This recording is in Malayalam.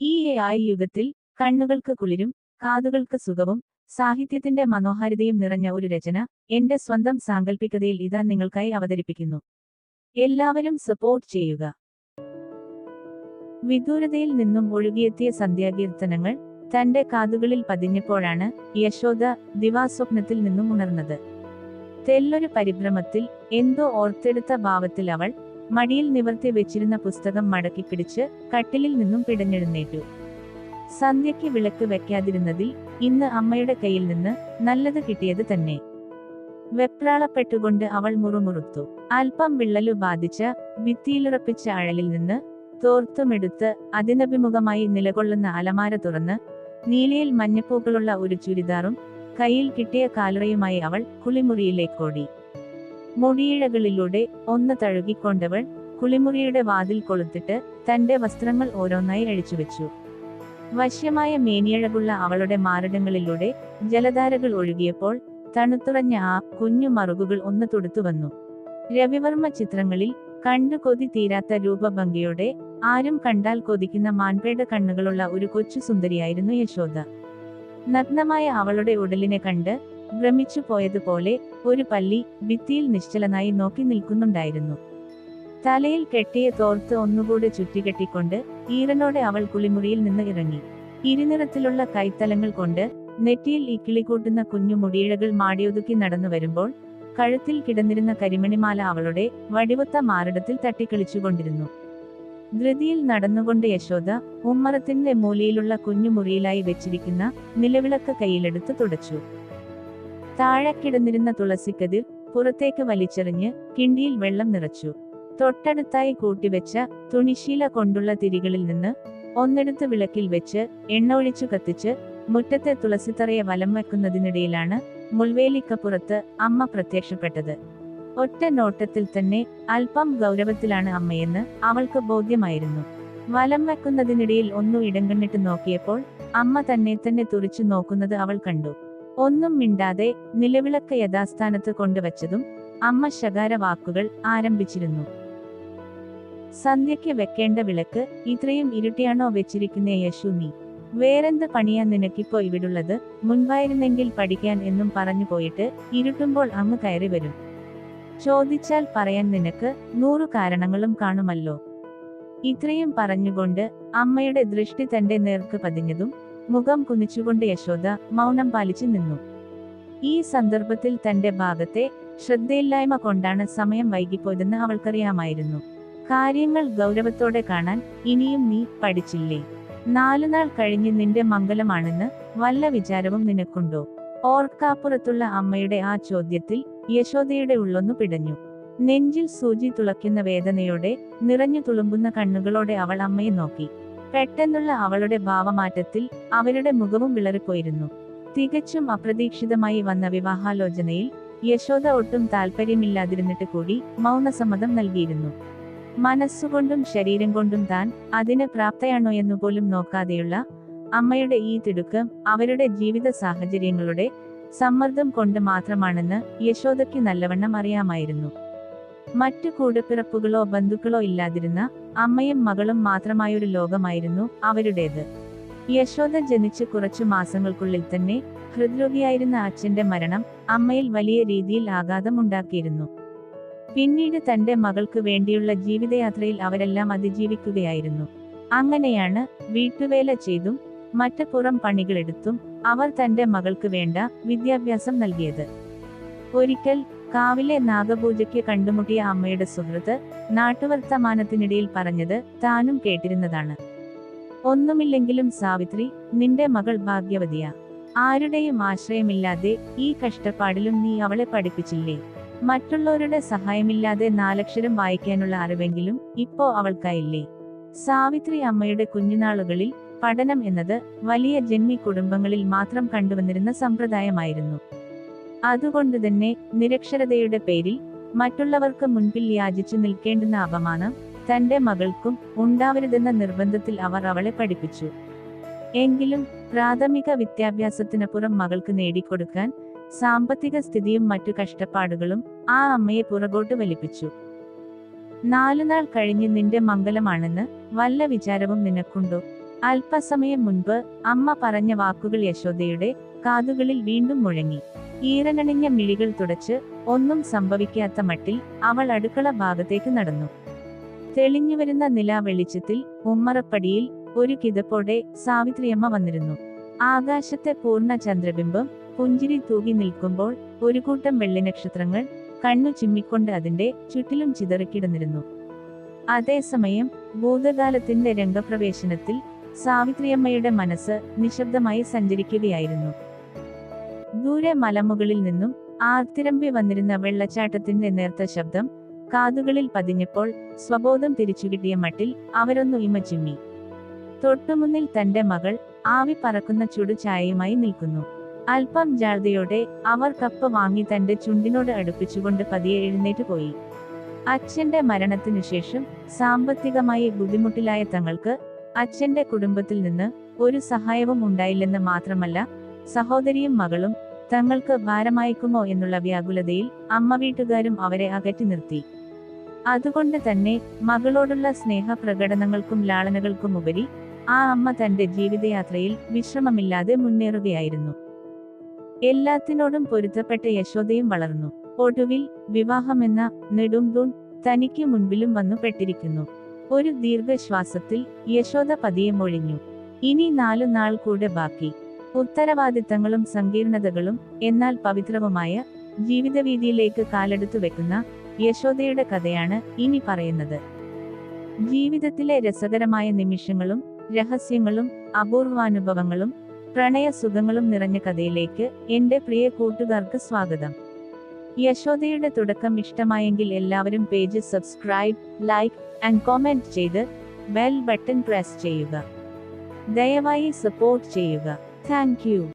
ഈ എ ആയി യുഗത്തിൽ കണ്ണുകൾക്ക് കുളിരും കാതുകൾക്ക് സുഖവും സാഹിത്യത്തിന്റെ മനോഹാരിതയും നിറഞ്ഞ ഒരു രചന എന്റെ സ്വന്തം സാങ്കല്പികതയിൽ ഇതാ നിങ്ങൾക്കായി അവതരിപ്പിക്കുന്നു. എല്ലാവരും സപ്പോർട്ട് ചെയ്യുക. വിദൂരതയിൽ നിന്നും ഒഴുകിയെത്തിയ സന്ധ്യാകീർത്തനങ്ങൾ തന്റെ കാതുകളിൽ പതിഞ്ഞപ്പോഴാണ് യശോദ ദിവാസ്വപ്നത്തിൽ നിന്നും ഉണർന്നത്. തെല്ലൊരു പരിഭ്രമത്തിൽ എന്തോ ഓർത്തെടുത്ത ഭാവത്തിൽ അവൾ മടിയിൽ നിവർത്തി വെച്ചിരുന്ന പുസ്തകം മടക്കി പിടിച്ച് കട്ടിലിൽ നിന്നും പിടഞ്ഞെഴുന്നേറ്റു. സന്ധ്യയ്ക്ക് വിളക്ക് വെക്കാതിരുന്നതിൽ ഇന്ന് അമ്മയുടെ കയ്യിൽ നിന്ന് നല്ലത് കിട്ടിയത് തന്നെ. വെപ്രാളപ്പെട്ടുകൊണ്ട് അവൾ മുറുമുറുത്തു. അല്പം വിള്ളലു ബാധിച്ച ഭിത്തിയിലുറപ്പിച്ച അഴലിൽ നിന്ന് തോർത്തുമെടുത്ത് അതിനഭിമുഖമായി നിലകൊള്ളുന്ന അലമാര തുറന്ന് നീലയിൽ മഞ്ഞപ്പൂക്കളുള്ള ഒരു ചുരിദാറും കയ്യിൽ കിട്ടിയ കാലുറയുമായി അവൾ കുളിമുറിയിലേക്കോടി. മുടിയിഴകളിലൂടെ ഒന്ന് തഴുകിക്കൊണ്ടവൾ കുളിമുറിയുടെ വാതിൽ കൊളുത്തിട്ട് തന്റെ വസ്ത്രങ്ങൾ ഓരോന്നായി അഴിച്ചുവെച്ചു വശ്യമായ മേനിയഴകുള്ള അവളുടെ മാരടങ്ങളിലൂടെ ജലധാരകൾ ഒഴുകിയപ്പോൾ തണുത്തുറഞ്ഞ ആ കുഞ്ഞു മറുകുകൾ ഒന്ന് തൊടുത്തു വന്നു. രവിവർമ്മ ചിത്രങ്ങളിൽ കണ്ടു കൊതി തീരാത്ത രൂപഭംഗിയോടെ ആരും കണ്ടാൽ കൊതിക്കുന്ന മാൻപേട കണ്ണുകളുള്ള ഒരു കൊച്ചു സുന്ദരിയായിരുന്നു യശോദ. നഗ്നമായ അവളുടെ ഉടലിനെ കണ്ട് ഭ്രമിച്ചു പോയതുപോലെ ഒരു പല്ലി ഭിത്തിയിൽ നിശ്ചലനായി നോക്കി നിൽക്കുന്നുണ്ടായിരുന്നു. തലയിൽ കെട്ടിയ തോർത്ത് ഒന്നുകൂടെ ചുറ്റികെട്ടിക്കൊണ്ട് ഈറനോടെ അവൾ കുളിമുറിയിൽ നിന്ന് ഇറങ്ങി. ഇരുനിറത്തിലുള്ള കൈത്തലങ്ങൾ കൊണ്ട് നെറ്റിയിൽ ഇക്കിളികൂട്ടുന്ന കുഞ്ഞു മുടിയിഴകൾ മാടിയൊതുക്കി നടന്നു വരുമ്പോൾ കഴുത്തിൽ കിടന്നിരുന്ന കരിമണിമാല അവളുടെ വടിവത്ത മാറിടത്തിൽ തട്ടിക്കളിച്ചുകൊണ്ടിരുന്നു. ധൃതിയിൽ നടന്നുകൊണ്ട് യശോദ ഉമ്മറത്തിന്റെ മൂലയിലുള്ള കുഞ്ഞു മുറിയിലായി വെച്ചിരിക്കുന്ന നിലവിളക്ക് കയ്യിലെടുത്ത് തുടച്ചു. താഴെ കിടന്നിരുന്ന തുളസിക്കതിർ പുറത്തേക്ക് വലിച്ചെറിഞ്ഞ് കിണ്ടിയിൽ വെള്ളം നിറച്ചു. തൊട്ടടുത്തായി കൂട്ടിവെച്ച തുണിശീല കൊണ്ടുള്ള തിരികളിൽ നിന്ന് ഒന്നെടുത്ത് വിളക്കിൽ വെച്ച് എണ്ണ ഒഴിച്ചു കത്തിച്ച് മുറ്റത്തെ തുളസിത്തറയെ വലം വെക്കുന്നതിനിടയിലാണ് മുൾവേലിക്കപ്പുറത്ത് അമ്മ പ്രത്യക്ഷപ്പെട്ടത്. ഒറ്റ നോട്ടത്തിൽ തന്നെ അല്പം ഗൗരവത്തിലാണ് അമ്മയെന്ന് അവൾക്ക് ബോധ്യമായിരുന്നു. വലം വെക്കുന്നതിനിടയിൽ ഒന്നു ഇടം കണ്ണിട്ട് നോക്കിയപ്പോൾ അമ്മ തന്നെ തന്നെ തുറിച്ചു നോക്കുന്നത് അവൾ കണ്ടു. ഒന്നും മിണ്ടാതെ നിലവിളക്ക് യഥാസ്ഥാനത്ത് കൊണ്ടുവച്ചതും അമ്മ ശകാര വാക്കുകൾ ആരംഭിച്ചിരുന്നു. സന്ധ്യയ്ക്ക് വെക്കേണ്ട വിളക്ക് ഇത്രയും ഇരുട്ടിയാണോ വെച്ചിരിക്കുന്ന യശു നീ? വേറെന്ത് പണിയാ നിനക്കിപ്പോ ഇവിടുള്ളത്? മുൻപായിരുന്നെങ്കിൽ പഠിക്കാൻ എന്നും പറഞ്ഞു പോയിട്ട് ഇരുട്ടുമ്പോൾ അങ്ങ് കയറി വരും. ചോദിച്ചാൽ പറയാൻ നിനക്ക് നൂറു കാരണങ്ങളും കാണുമല്ലോ. ഇത്രയും പറഞ്ഞുകൊണ്ട് അമ്മയുടെ ദൃഷ്ടി തന്റെ നേർക്ക് പതിഞ്ഞതും മുഖം കുനിച്ചുകൊണ്ട് യശോദ മൗനം പാലിച്ചു നിന്നു. ഈ സന്ദർഭത്തിൽ തന്റെ ഭാഗത്തെ ശ്രദ്ധയില്ലായ്മ കൊണ്ടാണ് സമയം വൈകിപ്പോയതെന്ന് അവൾക്കറിയാമായിരുന്നു. കാര്യങ്ങൾ ഗൗരവത്തോടെ കാണാൻ ഇനിയും നീ പഠിച്ചില്ലേ? നാലുനാൾ കഴിഞ്ഞ് നിന്റെ മംഗലമാണെന്ന് വല്ല വിചാരവും നിനക്കുണ്ടോ? ഓർക്കാപ്പുറത്തുള്ള അമ്മയുടെ ആ ചോദ്യത്തിൽ യശോദയുടെ ഉള്ളൊന്നു പിടഞ്ഞു. നെഞ്ചിൽ സൂചി തുളയ്ക്കുന്ന വേദനയോടെ നിറഞ്ഞു തുളുമ്പുന്ന കണ്ണുകളോടെ അവൾ അമ്മയെ നോക്കി. പെട്ടെന്നുള്ള അവളുടെ ഭാവമാറ്റത്തിൽ അവരുടെ മുഖവും വിളറിപ്പോയിരുന്നു. തികച്ചും അപ്രതീക്ഷിതമായി വന്ന വിവാഹാലോചനയിൽ യശോദ ഒട്ടും താല്പര്യമില്ലാതിരുന്നിട്ട് കൂടി മൗനസമ്മതം നൽകിയിരുന്നു. മനസ്സുകൊണ്ടും ശരീരം കൊണ്ടും താൻ അതിന് പ്രാപ്തയാണോ എന്നുപോലും നോക്കാതെയുള്ള അമ്മയുടെ ഈ തിടുക്കം അവരുടെ ജീവിത സാഹചര്യങ്ങളുടെ സമ്മർദ്ദം കൊണ്ട് മാത്രമാണെന്ന് യശോദയ്ക്ക് നല്ലവണ്ണം അറിയാമായിരുന്നു. മറ്റു കൂടപ്പിറപ്പുകളോ ബന്ധുക്കളോ ഇല്ലാതിരുന്ന അമ്മയും മകളും മാത്രമായൊരു ലോകമായിരുന്നു അവരുടേത്. യശോദ ജനിച്ച് കുറച്ചു മാസങ്ങൾക്കുള്ളിൽ തന്നെ ഹൃദ്രോഗിയായിരുന്ന അച്ഛന്റെ മരണം അമ്മയിൽ വലിയ രീതിയിൽ ആഘാതമുണ്ടാക്കിയിരുന്നു. പിന്നീട് തന്റെ മകൾക്ക് വേണ്ടിയുള്ള ജീവിതയാത്രയിൽ അവരെല്ലാം അതിജീവിക്കുകയായിരുന്നു. അങ്ങനെയാണ് വീട്ടുവേല ചെയ്തും മറ്റ് പുറം പണികളെടുത്തും അവർ തന്റെ മകൾക്ക് വേണ്ട വിദ്യാഭ്യാസം നൽകിയത്. ഒരിക്കൽ കാവിലെ നാഗപൂജയ്ക്ക് കണ്ടുമുട്ടിയ അമ്മയുടെ സുഹൃത്ത് നാട്ടുവർത്തമാനത്തിനിടയിൽ പറഞ്ഞത് താനും കേട്ടിരുന്നതാണ്. ഒന്നുമില്ലെങ്കിലും സാവിത്രി നിന്റെ മകൾ ഭാഗ്യവതിയാ. ആരുടെയും ആശ്രയമില്ലാതെ ഈ കഷ്ടപ്പാടിലും നീ അവളെ പഠിപ്പിച്ചില്ലേ? മറ്റുള്ളവരുടെ സഹായമില്ലാതെ നാലക്ഷരം വായിക്കാനുള്ള അറിവെങ്കിലും ഇപ്പോ അവൾക്കായില്ലേ? സാവിത്രി അമ്മയുടെ കുഞ്ഞുനാളുകളിൽ പഠനം എന്നത് വലിയ ജന്മി കുടുംബങ്ങളിൽ മാത്രം കണ്ടുവന്നിരുന്ന സമ്പ്രദായമായിരുന്നു. അതുകൊണ്ടുതന്നെ നിരക്ഷരതയുടെ പേരിൽ മറ്റുള്ളവർക്ക് മുൻപിൽ യാചിച്ചു നിൽക്കേണ്ടുന്ന അപമാനം തന്റെ മകൾക്കും ഉണ്ടാവരുതെന്ന നിർബന്ധത്തിൽ അവർ അവളെ പഠിപ്പിച്ചു. എങ്കിലും പ്രാഥമിക വിദ്യാഭ്യാസത്തിനപ്പുറം മകൾക്ക് നേടിക്കൊടുക്കാൻ സാമ്പത്തിക സ്ഥിതിയും മറ്റു കഷ്ടപ്പാടുകളും ആ അമ്മയെ പുറകോട്ട് വലിപ്പിച്ചു. നാലുനാൾ കഴിഞ്ഞ് നിന്റെ മംഗലമാണെന്ന് വല്ല വിചാരവും നിനക്കുണ്ടോ? അല്പസമയം മുൻപ് അമ്മ പറഞ്ഞ വാക്കുകൾ യശോദയുടെ കാതുകളിൽ വീണ്ടും മുഴങ്ങി. ഈറനണിഞ്ഞ മിഴികൾ തുടച്ച് ഒന്നും സംഭവിക്കാത്ത മട്ടിൽ അവൾ അടുക്കള ഭാഗത്തേക്ക് നടന്നു. തെളിഞ്ഞുവരുന്ന നിലാവെളിച്ചത്തിൽ ഉമ്മറപ്പടിയിൽ ഒരു കിതപ്പോടെ സാവിത്രിയമ്മ വന്നിരുന്നു. ആകാശത്തെ പൂർണ ചന്ദ്രബിംബം പുഞ്ചിരി തൂകി നിൽക്കുമ്പോൾ ഒരു കൂട്ടം വെള്ളിനക്ഷത്രങ്ങൾ കണ്ണു ചിമ്മിക്കൊണ്ട് അതിന്റെ ചുറ്റിലും ചിതറിക്കിടന്നിരുന്നു. അതേസമയം ഭൂതകാലത്തിന്റെ രംഗപ്രവേശനത്തിൽ സാവിത്രിയമ്മയുടെ മനസ്സ് നിശബ്ദമായി സഞ്ചരിക്കുകയായിരുന്നു. ദൂരെ മലമുകളിൽ നിന്നും ആർത്തിരമ്പി വന്നിരുന്ന വെള്ളച്ചാട്ടത്തിന്റെ നേർത്ത ശബ്ദം കാതുകളിൽ പതിഞ്ഞപ്പോൾ സ്വബോധം തിരിച്ചുകിട്ടിയ മട്ടിൽ അവരൊന്നു ഇമച്ചിമ്മി തൊട്ടുമുന്നിൽ തന്റെ മകൾ ആവി പറക്കുന്ന ചുടുചായയുമായി നിൽക്കുന്നു. അല്പം ജാഗ്രതയോടെ അവർ കപ്പ് വാങ്ങി തന്റെ ചുണ്ടിനോട് അടുപ്പിച്ചുകൊണ്ട് പതിയെ എഴുന്നേറ്റ് പോയി. അച്ഛന്റെ മരണത്തിനു ശേഷം സാമ്പത്തികമായി ബുദ്ധിമുട്ടിലായ തങ്ങൾക്ക് അച്ഛന്റെ കുടുംബത്തിൽ നിന്ന് ഒരു സഹായവും ഉണ്ടായില്ലെന്ന് മാത്രമല്ല സഹോദരിയും മകളും തങ്ങൾക്ക് ഭാരമായിക്കുമോ എന്നുള്ള വ്യാകുലതയിൽ അമ്മ വീട്ടുകാരും അവരെ അകറ്റി നിർത്തി. അതുകൊണ്ട് തന്നെ മകളോടുള്ള സ്നേഹ പ്രകടനങ്ങൾക്കും ലാളനകൾക്കുമുപരി ആ അമ്മ തന്റെ ജീവിതയാത്രയിൽ വിശ്രമമില്ലാതെ മുന്നേറുകയായിരുന്നു. എല്ലാത്തിനോടും പൊരുത്തപ്പെട്ട യശോദയും വളർന്നു. ഒടുവിൽ വിവാഹമെന്ന നെടുംതൂൺ തനിക്ക് മുൻപിലും വന്നു പെട്ടിരിക്കുന്നു. ഒരു ദീർഘശ്വാസത്തിൽ യശോദ പതിയെ മൊഴിഞ്ഞു. ഇനി നാലു നാൾ കൂടെ ബാക്കി. ഉത്തരവാദിത്തങ്ങളും സങ്കീർണതകളും എന്നാൽ പവിത്രവുമായ ജീവിതവീതിയിലേക്ക് കാലെടുത്തു വെക്കുന്ന യശോദയുടെ കഥയാണ് ഇനി പറയുന്നത്. ജീവിതത്തിലെ രസകരമായ നിമിഷങ്ങളും രഹസ്യങ്ങളും അപൂർവാനുഭവങ്ങളും പ്രണയ സുഖങ്ങളും നിറഞ്ഞ കഥയിലേക്ക് എന്റെ പ്രിയ കൂട്ടുകാർക്ക് സ്വാഗതം. യശോദയുടെ തുടക്കം ഇഷ്ടമായെങ്കിൽ എല്ലാവരും page subscribe like and comment ചെയ്ത് ബെൽ ബട്ടൺ പ്രസ് ചെയ്യുക. ദയവായി സപ്പോർട്ട് ചെയ്യുക. Thank you.